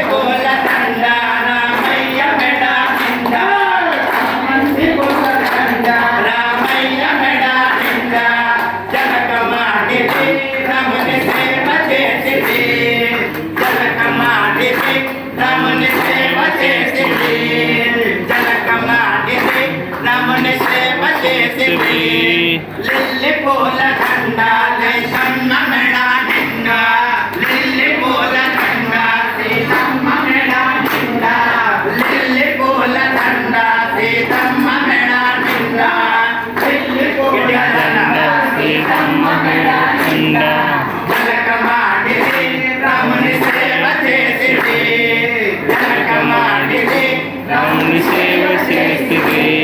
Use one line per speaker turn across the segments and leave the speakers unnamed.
ಬೇಕು
राम सेव से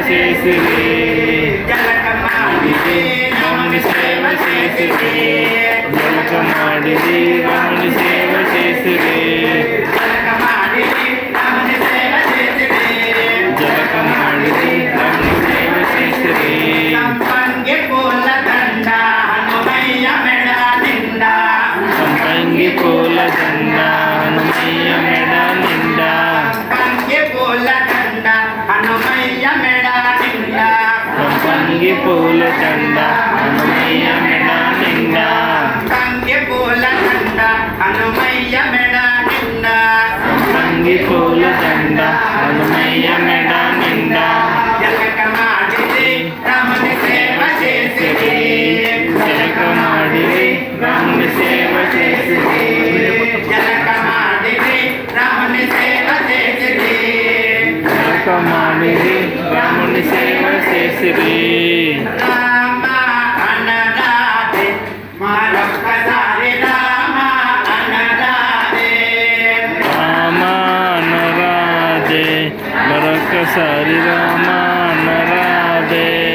చేసి
జలకమాడి రమణి సేవ చేసి
జలకమాడి రమణి సేవ చేసి
జలకమాడి రమణి సేవ చేసి
జలకమాడి రమణి
పూల దండ హనుమయ్య మెడ
సంపంగి పూల దండ హనుమయ్య మెడ ಪೂಲ ಚಂದ हरि रामा न राधे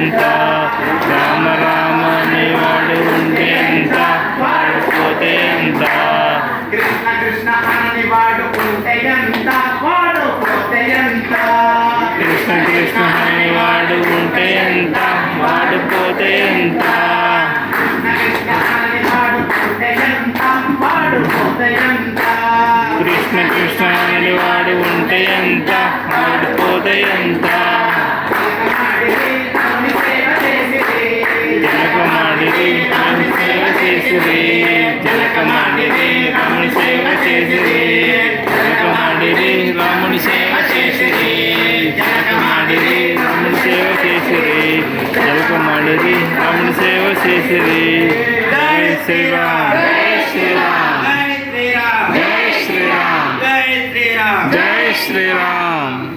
ఎంత రామ రామ అనేవాడు ఉంటే ఎంత వాడిపోతే ఎంత
కృష్ణ కృష్ణ అనేవాడు ఉంటే ఎంత వాడిపోతే ఎంత
కృష్ణ కృష్ణ అనేవాడు
ఉంటే ఎంత వాడిపోతే ఎంత
కృష్ణ కృష్ణ అనేవాడు ఉంటే ఎంత వాడిపోతే ఎంత શ્રી રમણ સેવ શ્રી શ્રી જય શ્રી રામ જય શ્રી રામ જય શ્રી રામ
જય શ્રી રામ
જય શ્રી રામ